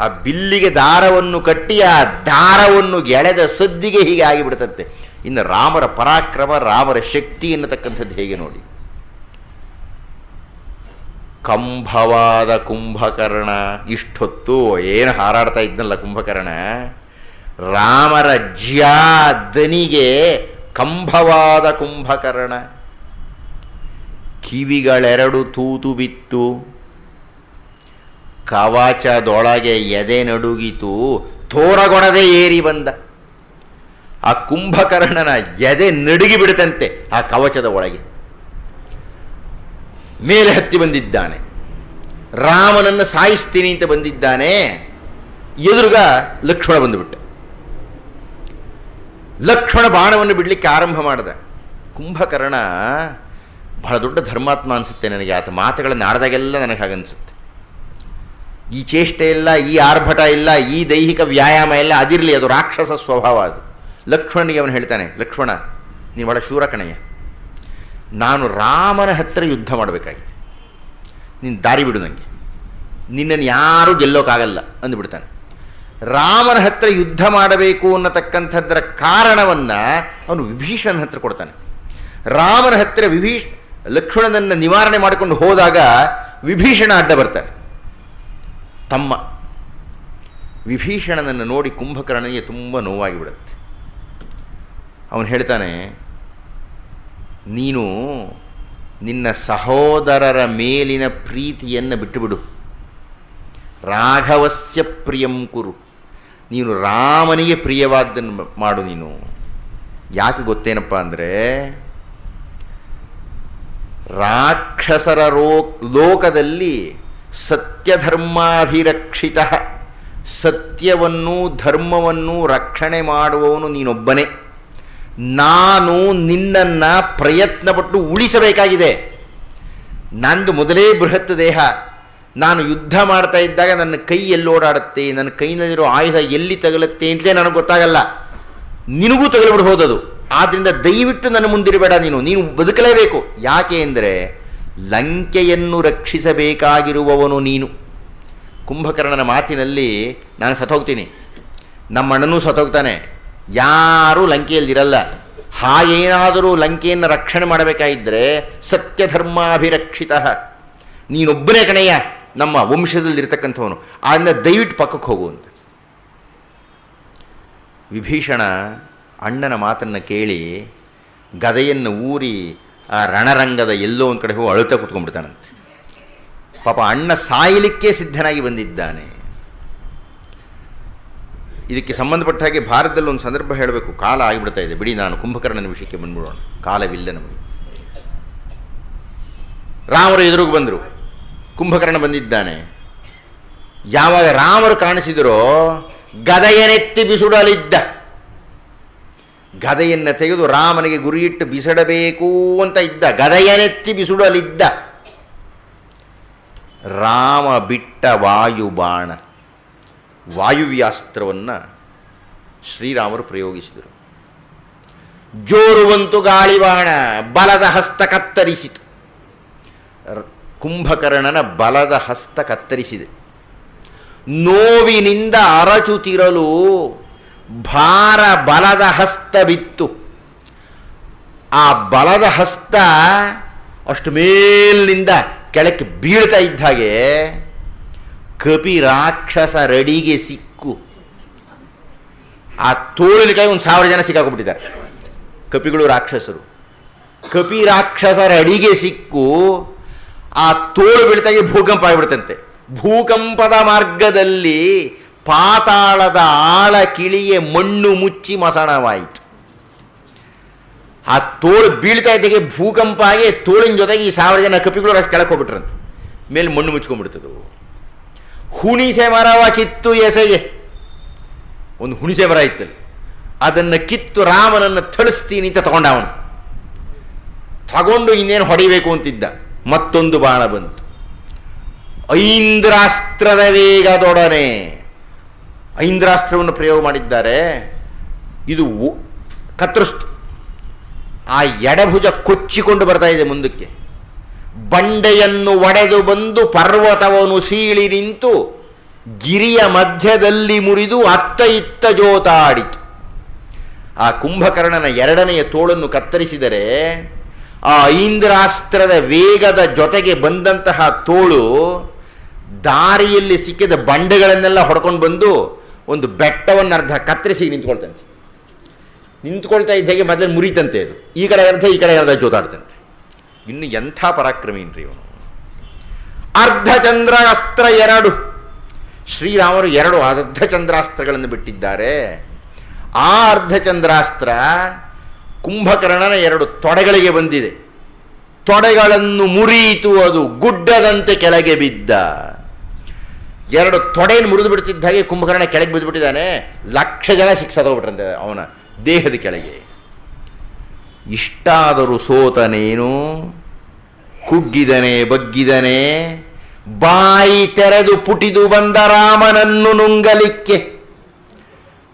ಆ ಬಿಲ್ಲಿಗೆ ದಾರವನ್ನು ಕಟ್ಟಿ ಆ ದಾರವನ್ನು ಎಳೆದ ಸದ್ದಿಗೆ ಹೀಗೆ ಆಗಿಬಿಡುತ್ತಂತೆ ಇನ್ನು ರಾಮರ ಪರಾಕ್ರಮ, ರಾಮರ ಶಕ್ತಿ ಎನ್ನತಕ್ಕಂಥದ್ದು ಹೇಗೆ ನೋಡಿ. ಕಂಭವಾದ ಕುಂಭಕರ್ಣ, ಇಷ್ಟೊತ್ತು ಏನು ಹಾರಾಡ್ತಾ ಇದ್ನಲ್ಲ ಕುಂಭಕರ್ಣ. ರಾಮರ ಜ್ಯಾ ಕಂಭವಾದ ಕುಂಭಕರ್ಣ. ಕಿವಿಗಳೆರಡು ತೂತು ಬಿತ್ತು. ಕವಚದೊಳಗೆ ಎದೆ ನಡುಗಿತು, ತೋರಗೊಣದೆ ಏರಿ ಬಂದ. ಆ ಕುಂಭಕರ್ಣನ ಎದೆ ನಡುಗಿ ಬಿಡುತ್ತಂತೆ ಆ ಕವಚದ ಒಳಗೆ. ಮೇಲೆ ಹತ್ತಿ ಬಂದಿದ್ದಾನೆ. ರಾಮನನ್ನು ಸಾಯಿಸ್ತೀನಿ ಅಂತ ಬಂದಿದ್ದಾನೆ. ಎದುರುಗ ಲಕ್ಷ್ಮಣ ಬಂದುಬಿಟ್ಟ. ಲಕ್ಷ್ಮಣ ಬಾಣವನ್ನು ಬಿಡಲಿಕ್ಕೆ ಆರಂಭ ಮಾಡಿದ. ಕುಂಭಕರ್ಣ, ಬಹಳ ದೊಡ್ಡ ಧರ್ಮಾತ್ಮ ಅನಿಸುತ್ತೆ ನನಗೆ, ಆತ ಮಾತುಗಳನ್ನು ಆಡಿದಾಗೆಲ್ಲ ನನಗೆ ಹಾಗನ್ಸುತ್ತೆ. ಈ ಚೇಷ್ಟೆ ಇಲ್ಲ, ಈ ಆರ್ಭಟ ಇಲ್ಲ, ಈ ದೈಹಿಕ ವ್ಯಾಯಾಮ ಇಲ್ಲ ಅದಿರಲಿ, ಅದು ರಾಕ್ಷಸ ಸ್ವಭಾವ ಅದು. ಲಕ್ಷ್ಮಣನಿಗೆ ಅವನು ಹೇಳ್ತಾನೆ, ಲಕ್ಷ್ಮಣ, ನೀವು ಕಣಯ್ಯ. ನಾನು ರಾಮನ ಹತ್ತಿರ ಯುದ್ಧ ಮಾಡಬೇಕಾಗಿದೆ ನೀನು ದಾರಿ ಬಿಡು ನನಗೆ ನಿನ್ನನ್ನು ಯಾರೂ ಗೆಲ್ಲೋಕ್ಕಾಗಲ್ಲ ಅಂದುಬಿಡ್ತಾನೆ ರಾಮನ ಹತ್ತಿರ ಯುದ್ಧ ಮಾಡಬೇಕು ಅನ್ನತಕ್ಕಂಥದ್ದರ ಕಾರಣವನ್ನು ಅವನು ವಿಭೀಷಣನ ಹತ್ರ ಕೊಡ್ತಾನೆ. ರಾಮನ ಹತ್ತಿರ ವಿಭೀಷ್, ಲಕ್ಷ್ಮಣನನ್ನು ನಿವಾರಣೆ ಮಾಡಿಕೊಂಡು ಹೋದಾಗ ವಿಭೀಷಣ ಅಡ್ಡ ಬರ್ತಾನೆ. ತಮ್ಮ ವಿಭೀಷಣನನ್ನು ನೋಡಿ ಕುಂಭಕರ್ಣನಿಗೆ ತುಂಬ ನೋವಾಗಿಬಿಡುತ್ತೆ. ಅವನು ಹೇಳ್ತಾನೆ, ನೀನು ನಿನ್ನ ಸಹೋದರರ ಮೇಲಿನ ಪ್ರೀತಿಯನ್ನು ಬಿಟ್ಟುಬಿಡು. ರಾಘವಸ್ಯ ಪ್ರಿಯಂ ಕುರು. ನೀನು ರಾಮನಿಗೆ ಪ್ರಿಯವಾದ್ದನ್ನು ಮಾಡು ನೀನು. ಯಾಕೆ ಗೊತ್ತೇನಪ್ಪ ಅಂದರೆ, ರಾಕ್ಷಸರ ರೋ, ಲೋಕದಲ್ಲಿ ಸತ್ಯಧರ್ಮಾಭಿರಕ್ಷಿತ. ಸತ್ಯವನ್ನು ಧರ್ಮವನ್ನು ರಕ್ಷಣೆ ಮಾಡುವವನು ನೀನೊಬ್ಬನೇ. ನಾನು ನಿನ್ನನ್ನು ಪ್ರಯತ್ನಪಟ್ಟು ಉಳಿಸಬೇಕಾಗಿದೆ. ನಂದು ಮೊದಲೇ ಬೃಹತ್ ದೇಹ. ನಾನು ಯುದ್ಧ ಮಾಡ್ತಾ ಇದ್ದಾಗ ನನ್ನ ಕೈ ಎಲ್ಲೋಡಾಡುತ್ತೆ ನನ್ನ ಕೈನಲ್ಲಿರೋ ಆಯುಧ ಎಲ್ಲಿ ತಗಲುತ್ತೆ ಅಂತಲೇ ನನಗೆ ಗೊತ್ತಾಗಲ್ಲ. ನಿನಗೂ ತಗಲಿಬಿಡ್ಬೋದು ಅದು ಆದ್ದರಿಂದ ದಯವಿಟ್ಟು ನನ್ನ ಮುಂದಿರಬೇಡ ನೀನು. ನೀನು ಬದುಕಲೇಬೇಕು. ಯಾಕೆ ಅಂದರೆ ಲಂಕೆಯನ್ನು ರಕ್ಷಿಸಬೇಕಾಗಿರುವವನು ನೀನು. ಕುಂಭಕರ್ಣನ ಮಾತಿನಲ್ಲಿ ನಾನು ಸತ್ತೋಗ್ತೀನಿ ನಮ್ಮ ಅಣ್ಣನೂ ಸತ್ತೋಗ್ತಾನೆ ಯಾರೂ ಲಂಕೆಯಲ್ಲಿರಲ್ಲ. ಹಾಗೇನಾದರೂ ಲಂಕೆಯನ್ನು ರಕ್ಷಣೆ ಮಾಡಬೇಕಾಗಿದ್ದರೆ ಸತ್ಯಧರ್ಮಾಭಿರಕ್ಷಿತ. ನೀನೊಬ್ಬನೇ ಕಣೆಯ ನಮ್ಮ ವಂಶದಲ್ಲಿರ್ತಕ್ಕಂಥವನು. ಆದ್ದರಿಂದ ದಯವಿಟ್ಟು ಪಕ್ಕಕ್ಕೆ ಹೋಗು ಅಂತ. ವಿಭೀಷಣ ಅಣ್ಣನ ಮಾತನ್ನು ಕೇಳಿ ಗದೆಯನ್ನು ಊರಿ ಆ ರಣರಂಗದ ಎಲ್ಲೋ ಒಂದು ಕಡೆ ಹೋಗಿ ಅಳುತ್ತಾ ಕೂತ್ಕೊಂಡ್ಬಿಡ್ತಾನಂತೆ. ಪಾಪ ಅಣ್ಣ ಸಾಯಲಿಕ್ಕೆ ಸಿದ್ಧನಾಗಿ ಬಂದಿದ್ದಾನೆ. ಇದಕ್ಕೆ ಸಂಬಂಧಪಟ್ಟ ಹಾಗೆ ಭಾರತದಲ್ಲಿ ಒಂದು ಸಂದರ್ಭ ಹೇಳಬೇಕು. ಕಾಲ ಆಗಿಬಿಡ್ತಾ ಇದೆ. ಬಿಡಿ ನಾನು ಕುಂಭಕರ್ಣನ ವಿಷಯಕ್ಕೆ ಬಂದ್ಬಿಡೋಣ. ಕಾಲವಿಲ್ಲ ನಮಗೆ. ರಾಮರು ಎದುರುಗು ಬಂದರು. ಕುಂಭಕರ್ಣ ಬಂದಿದ್ದಾನೆ. ಯಾವಾಗ ರಾಮರು ಕಾಣಿಸಿದರೋ ಗದೆಯನೆತ್ತಿ ಬಿಸುಡಲಿದ್ದ. ಗದೆಯನ್ನು ತೆಗೆದು ರಾಮನಿಗೆ ಗುರಿಯಿಟ್ಟು ಬಿಸಡಬೇಕು ಅಂತ ಇದ್ದ, ಗದೆಯನೆತ್ತಿ ಬಿಸುಡಲಿದ್ದ. ರಾಮ ಬಿಟ್ಟ ವಾಯುಬಾಣ, ವಾಯುವ್ಯಾಸ್ತ್ರವನ್ನು ಶ್ರೀರಾಮರು ಪ್ರಯೋಗಿಸಿದರು. ಜೋರುವಂತು ಗಾಳಿಬಾಣ, ಬಲದ ಹಸ್ತ ಕತ್ತರಿಸಿತು. ಕುಂಭಕರ್ಣನ ಬಲದ ಹಸ್ತ ಕತ್ತರಿಸಿದೆ. ನೋವಿನಿಂದ ಅರಚುತ್ತಿರಲು ಭಾರ ಬಲದ ಹಸ್ತ ಬಿತ್ತು ಆ ಬಲದ ಹಸ್ತ ಅಷ್ಟು ಮೇಲಿನಿಂದ ಕೆಳಕ್ಕೆ ಬೀಳ್ತಾ ಇದ್ದ ಹಾಗೆ ಕಪಿ ರಾಕ್ಷಸ ರಡಿಗೆ ಸಿಕ್ಕು. ಆ ತೋಳಿನ ಕೈ ಒಂದು ಸಾವಿರ ಜನ ಸಿಕ್ಕಾಕೊಂಡ್ಬಿಟ್ಟಿದ್ದಾರೆ ಕಪಿಗಳು ರಾಕ್ಷಸರು. ಕಪಿ ರಾಕ್ಷಸರ ಅಡಿಗೆ ಸಿಕ್ಕು. ಆ ತೋಳು ಬೀಳ್ತಾಗೆ ಭೂಕಂಪ ಆಗಿಬಿಡ್ತಂತೆ. ಭೂಕಂಪದ ಮಾರ್ಗದಲ್ಲಿ ಪಾತಾಳದ ಆಳ ಕಿಳಿಗೆ ಮಣ್ಣು ಮುಚ್ಚಿ ಮಸಣವಾಯಿತು. ಆ ತೋಳು ಬೀಳ್ತಾ ಇದ್ದಾಗೆ ಭೂಕಂಪ ಆಗಿ ತೋಳಿನ ಜೊತೆಗೆ ಈ ಸಾವಿರ ಜನ ಕಪಿಗಳು ಕೆಳಕ್ಕೆ ಹೋಗ್ಬಿಟ್ರಂತೆ. ಮೇಲೆ ಮಣ್ಣು ಮುಚ್ಕೊಂಡ್ಬಿಡ್ತದವು ಹುಣಿಸೆ ಮರವ ಕಿತ್ತು ಎಸೆಗೆ. ಒಂದು ಹುಣಿಸೆ ಮರ ಇತ್ತಲ್ಲಿ. ಅದನ್ನು ಕಿತ್ತು ರಾಮನನ್ನು ಥಳಿಸ್ತೀನಿ ಅಂತ ತಗೊಂಡ ಅವನು ತಗೊಂಡು ಇನ್ನೇನು ಹೊಡಿಬೇಕು ಅಂತಿದ್ದ. ಮತ್ತೊಂದು ಬಾಣ ಬಂತು. ಐಂದ್ರಾಸ್ತ್ರದ ವೇಗದೊಡನೆ ಐಂದ್ರಾಸ್ತ್ರವನ್ನು ಪ್ರಯೋಗ ಮಾಡಿದ್ದಾರೆ. ಇದು ಕತ್ತರಿಸ್ತು. ಆ ಎಡಭುಜ ಕೊಚ್ಚಿಕೊಂಡು ಬರ್ತಾ ಇದೆ ಮುಂದಕ್ಕೆ. ಬಂಡೆಯನ್ನು ಒಡೆದು ಬಂದು ಪರ್ವತವನ್ನು ಸೀಳಿ ನಿಂತು ಗಿರಿಯ ಮಧ್ಯದಲ್ಲಿ ಮುರಿದು ಅತ್ತ ಇತ್ತ ಜೋತಾಡಿತು. ಆ ಕುಂಭಕರ್ಣನ ಎರಡನೆಯ ತೋಳನ್ನು ಕತ್ತರಿಸಿದರೆ ಆ ಐಂದ್ರಾಸ್ತ್ರದ ವೇಗದ ಜೊತೆಗೆ ಬಂದಂತಹ ತೋಳು ದಾರಿಯಲ್ಲಿ ಸಿಕ್ಕಿದ ಬಂಡೆಗಳನ್ನೆಲ್ಲ ಹೊಡ್ಕೊಂಡು ಬಂದು ಒಂದು ಬೆಟ್ಟವನ್ನು ಅರ್ಧ ಕತ್ತರಿಸಿ ನಿಂತ್ಕೊಳ್ತಂತೆ. ನಿಂತ್ಕೊಳ್ತಾ ಇದ್ದಾಗೆ ಮೊದಲು ಮುರಿತಂತೆ ಅದು. ಈ ಕಡೆ ಅರ್ಧ, ಈ ಕಡೆ ಅರ್ಧ ಜೋತಾಡ್ತಂತೆ. ಇನ್ನು ಎಂಥ ಪರಾಕ್ರಮೀನ್ರಿ ಇವನು. ಅರ್ಧಚಂದ್ರ ಅಸ್ತ್ರ ಎರಡು. ಶ್ರೀರಾಮರು ಎರಡು ಅರ್ಧಚಂದ್ರಾಸ್ತ್ರಗಳನ್ನು ಬಿಟ್ಟಿದ್ದಾರೆ. ಆ ಅರ್ಧಚಂದ್ರಾಸ್ತ್ರ ಕುಂಭಕರ್ಣನ ಎರಡು ತೊಡೆಗಳಿಗೆ ಬಂದಿದೆ. ತೊಡೆಗಳನ್ನು ಮುರಿಯಿತು ಅದು ಗುಡ್ಡದಂತೆ ಕೆಳಗೆ ಬಿದ್ದ. ಎರಡು ತೊಡೆಯನ್ನು ಮುರಿದು ಬಿಡ್ತಿದ್ದ ಹಾಗೆ ಕುಂಭಕರ್ಣ ಕೆಳಗೆ ಬಿದ್ದುಬಿಟ್ಟಿದ್ದಾನೆ. ಲಕ್ಷ ಜನ ಸಿಕ್ಸದೋಗ್ಬಿಟ್ರಂತೆ ಅವನ ದೇಹದ ಕೆಳಗೆ. ಇಷ್ಟಾದರೂ ಸೋತನೇನು ಕುಗ್ಗಿದನೆ, ಬಗ್ಗಿದನೆ, ಬಾಯಿ ತೆರೆದು ಪುಟಿದು ಬಂದ ರಾಮನನ್ನು ನುಂಗಲಿಕ್ಕೆ.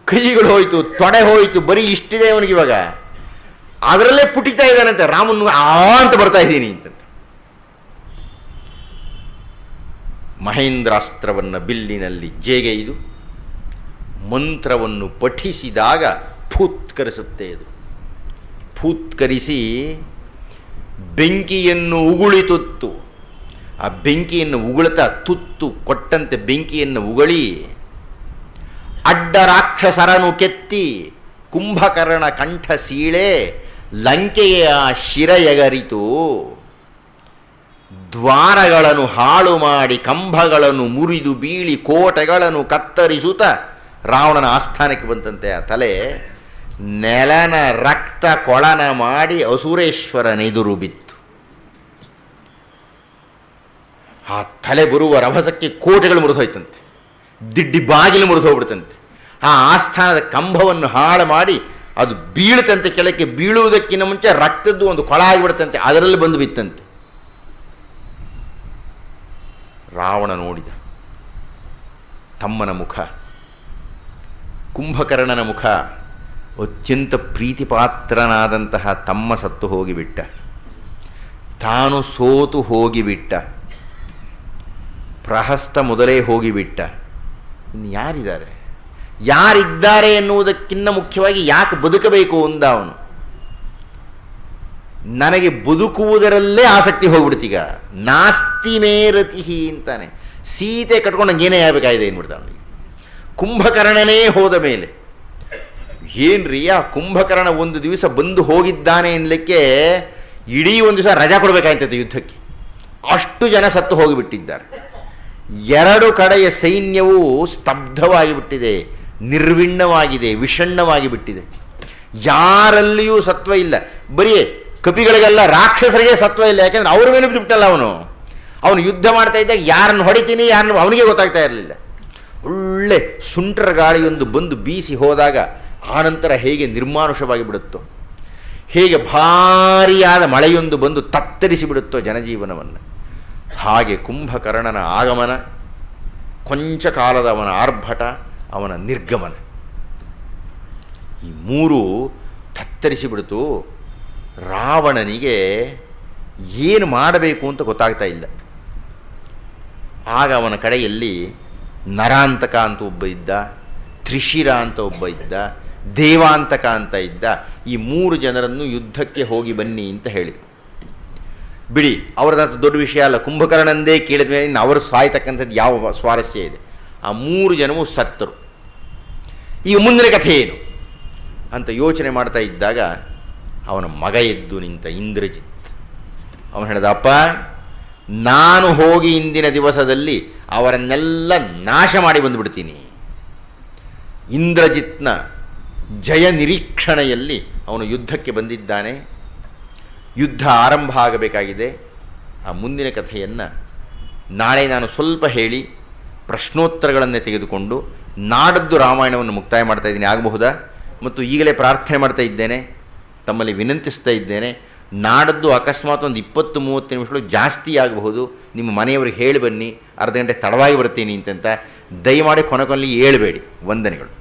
ಕೈಗಳು ಹೋಯ್ತು, ತೊಡೆ ಹೋಯ್ತು, ಬರೀ ಇಷ್ಟಿದೆ ಅವನಿಗೆ ಇವಾಗ ಅದರಲ್ಲೇ ಪುಟಿತಾ ಇದ್ದಾನಂತೆ. ರಾಮನ್ ಆ ಅಂತ ಬರ್ತಾ ಇದ್ದೀನಿ ಅಂತ ಮಹೇಂದ್ರಾಸ್ತ್ರವನ್ನು ಬಿಲ್ಲಿನಲ್ಲಿ ಜೇಗೆಯ್ದು ಮಂತ್ರವನ್ನು ಪಠಿಸಿದಾಗ ಫೂತ್ಕರಿಸುತ್ತೆ ಅದು ಫೂತ್ಕರಿಸಿ ಬೆಂಕಿಯನ್ನು ಉಗುಳಿತುತ್ತು ಆ ಬೆಂಕಿಯನ್ನು ಉಗುಳ್ತಾ ತುತ್ತು, ಕೊಟ್ಟಂತೆ ಬೆಂಕಿಯನ್ನು ಉಗುಳಿ ಅಡ್ಡ ರಾಕ್ಷಸರನು ಕೆತ್ತಿ ಕುಂಭಕರ್ಣ ಕಂಠ ಸೀಳೆ ಲಂಕೆಯ ಶಿರ ಎಗರಿತು. ದ್ವಾರಗಳನ್ನು ಹಾಳು ಮಾಡಿ ಕಂಬಗಳನ್ನು ಮುರಿದು ಬೀಳಿ ಕೋಟೆಗಳನ್ನು ಕತ್ತರಿಸುತ್ತ ರಾವಣನ ಆಸ್ಥಾನಕ್ಕೆ ಬಂತಂತೆ. ಆ ತಲೆ ನೆಲನ ರಕ್ತ ಕೊಳನ ಮಾಡಿ ಅಸುರೇಶ್ವರನೆದುರು ಬಿತ್ತು. ಆ ತಲೆ ಬರುವ ರಭಸಕ್ಕೆ ಕೋಟೆಗಳು ಮುರಿದೋಯ್ತಂತೆ ದಿಡ್ಡಿ ಬಾಗಿಲು ಮುರಿದೋಗ್ಬಿಡ್ತಂತೆ ಆ ಆಸ್ಥಾನದ ಕಂಬವನ್ನು ಹಾಳು ಮಾಡಿ ಅದು ಬೀಳ್ತಂತೆ ಕೆಳಕ್ಕೆ ಬೀಳುವುದಕ್ಕಿಂತ ಮುಂಚೆ ರಕ್ತದ್ದು ಒಂದು ಕೊಳ ಆಗಿಬಿಡ್ತಂತೆ. ಅದರಲ್ಲಿ ಬಂದು ಬಿತ್ತಂತೆ. ರಾವಣ ನೋಡಿದ. ತಮ್ಮನ ಮುಖ, ಕುಂಭಕರ್ಣನ ಮುಖ, ಅತ್ಯಂತ ಪ್ರೀತಿಪಾತ್ರನಾದಂತಹ ತಮ್ಮ ಸತ್ತು ಹೋಗಿಬಿಟ್ಟ. ತಾನು ಸೋತು ಹೋಗಿಬಿಟ್ಟ. ಪ್ರಹಸ್ತ ಮೊದಲೇ ಹೋಗಿಬಿಟ್ಟ. ಇನ್ನು ಯಾರಿದ್ದಾರೆ? ಯಾರಿದ್ದಾರೆ ಎನ್ನುವುದಕ್ಕಿಂತ ಮುಖ್ಯವಾಗಿ ಯಾಕೆ ಬದುಕಬೇಕು ಅಂದ ಅವನು. ನನಗೆ ಬದುಕುವುದರಲ್ಲೇ ಆಸಕ್ತಿ ಹೋಗ್ಬಿಡ್ತೀಗ ನಾಸ್ತಿ ಮೇರತಿ ಅಂತಾನೆ. ಸೀತೆ ಕಟ್ಕೊಂಡು ನಂಗೇನೇ ಆಗಬೇಕಾಗಿದೆ ಏನ್ಬಿಡ್ತಾನೆ ಅವನಿಗೆ? ಕುಂಭಕರ್ಣನೇ ಹೋದ ಮೇಲೆ. ಏನ್ರಿ, ಆ ಕುಂಭಕರ್ಣ ಒಂದು ದಿವಸ ಬಂದು ಹೋಗಿದ್ದಾನೆ ಎನ್ಲಿಕ್ಕೆ ಇಡೀ ಒಂದು ದಿವಸ ರಜಾ ಕೊಡಬೇಕಾಯ್ತದೆ ಯುದ್ಧಕ್ಕೆ. ಅಷ್ಟು ಜನ ಸತ್ತು ಹೋಗಿಬಿಟ್ಟಿದ್ದಾರೆ. ಎರಡು ಕಡೆಯ ಸೈನ್ಯವು ಸ್ತಬ್ಧವಾಗಿ ಬಿಟ್ಟಿದೆ ನಿರ್ವಿಣ್ಣವಾಗಿದೆ ವಿಷಣ್ಣವಾಗಿ ಬಿಟ್ಟಿದೆ ಯಾರಲ್ಲಿಯೂ ಸತ್ವ ಇಲ್ಲ. ಬರೀ ಕಪಿಗಳಿಗೆಲ್ಲ ರಾಕ್ಷಸರಿಗೆ ಸತ್ವ ಇಲ್ಲ. ಯಾಕೆಂದ್ರೆ ಅವ್ರ ಮೇಲೆ ಬಿಟ್ಟಲ್ಲ ಅವನು. ಅವನು ಯುದ್ಧ ಮಾಡ್ತಾ ಇದ್ದಾಗ ಯಾರನ್ನು ಹೊಡಿತೀನಿ, ಯಾರನ್ನು ಅವನಿಗೆ ಗೊತ್ತಾಗ್ತಾ ಇರಲಿಲ್ಲ. ಒಳ್ಳೆ ಸುಂಟರ ಗಾಳಿಯೊಂದು ಬಂದು ಬೀಸಿ ಹೋದಾಗ ಆನಂತರ ಹೇಗೆ ನಿರ್ಮಾನುಷವಾಗಿ ಬಿಡುತ್ತೋ, ಹೇಗೆ ಭಾರಿಯಾದ ಮಳೆಯೊಂದು ಬಂದು ತತ್ತರಿಸಿ ಬಿಡುತ್ತೋ ಜನಜೀವನವನ್ನು. ಹಾಗೆ ಕುಂಭಕರ್ಣನ ಆಗಮನ, ಕೊಂಚ ಕಾಲದ ಅವನ ಆರ್ಭಟ, ಅವನ ನಿರ್ಗಮನ. ಈ ಮೂರು ತತ್ತರಿಸಿ ಬಿಡ್ತು ರಾವಣನಿಗೆ ಏನು ಮಾಡಬೇಕು ಅಂತ ಗೊತ್ತಾಗ್ತಾ ಇಲ್ಲ. ಆಗ ಅವನ ಕಡೆಯಲ್ಲಿ ನರಾಂತಕ ಅಂತ ಒಬ್ಬ ಇದ್ದ, ತ್ರಿಶಿರ ಅಂತ ಒಬ್ಬ ಇದ್ದ, ದೇವಾಂತಕ ಅಂತ ಇದ್ದ, ಈ ಮೂರು ಜನರನ್ನು ಯುದ್ಧಕ್ಕೆ ಹೋಗಿ ಬನ್ನಿ ಅಂತ ಹೇಳಿ. ಬಿಡಿ ಅವರದಂಥ ದೊಡ್ಡ ವಿಷಯ ಅಲ್ಲ, ಕುಂಭಕರ್ಣಂದೇ ಕೇಳಿದ ಮೇಲೆ ಇನ್ನು ಅವರು ಸಾಯ್ತಕ್ಕಂಥದ್ದು ಯಾವ ಸ್ವಾರಸ್ಯ ಇದೆ. ಆ ಮೂರು ಜನವು ಸತ್ತರು. ಈಗ ಮುಂದಿನ ಕಥೆ ಏನು ಅಂತ ಯೋಚನೆ ಮಾಡ್ತಾ ಇದ್ದಾಗ ಅವನ ಮಗ ಎದ್ದು ನಿಂತ ಇಂದ್ರಜಿತ್. ಅವನು ಹೇಳಿದ, ಅಪ್ಪ, ನಾನು ಹೋಗಿ ಇಂದಿನ ದಿವಸದಲ್ಲಿ ಅವರನ್ನೆಲ್ಲ ನಾಶ ಮಾಡಿ ಬಂದುಬಿಡ್ತೀನಿ. ಇಂದ್ರಜಿತ್ನ ಜಯ ನಿರೀಕ್ಷಣೆಯಲ್ಲಿ ಅವನು ಯುದ್ಧಕ್ಕೆ ಬಂದಿದ್ದಾನೆ. ಯುದ್ಧ ಆರಂಭ ಆಗಬೇಕಾಗಿದೆ. ಆ ಮುಂದಿನ ಕಥೆಯನ್ನು ನಾಳೆ ನಾನು ಸ್ವಲ್ಪ ಹೇಳಿ ಪ್ರಶ್ನೋತ್ತರಗಳನ್ನೇ ತೆಗೆದುಕೊಂಡು ನಾಡದ್ದು ರಾಮಾಯಣವನ್ನು ಮುಕ್ತಾಯ ಮಾಡ್ತಾ ಇದ್ದೀನಿ. ಆಗಬಹುದಾ? ಮತ್ತು ಈಗಲೇ ಪ್ರಾರ್ಥನೆ ಮಾಡ್ತಾ ಇದ್ದೇನೆ. ತಮ್ಮಲ್ಲಿ ವಿನಂತಿಸ್ತಾ ಇದ್ದೇನೆ, ನಾಡದ್ದು ಅಕಸ್ಮಾತ್ ಒಂದು ಇಪ್ಪತ್ತು ಮೂವತ್ತು ನಿಮಿಷಗಳು ಜಾಸ್ತಿ ಆಗಬಹುದು. ನಿಮ್ಮ ಮನೆಯವ್ರಿಗೆ ಹೇಳಿ ಬನ್ನಿ, ಅರ್ಧ ಗಂಟೆ ತಡವಾಗಿ ಬರ್ತೀನಿ ಅಂತಂತ, ದಯಮಾಡಿ ಕೊನೆ ಕೊನೆಯಲ್ಲಿ ಹೇಳಬೇಡಿ. ವಂದನೆಗಳು.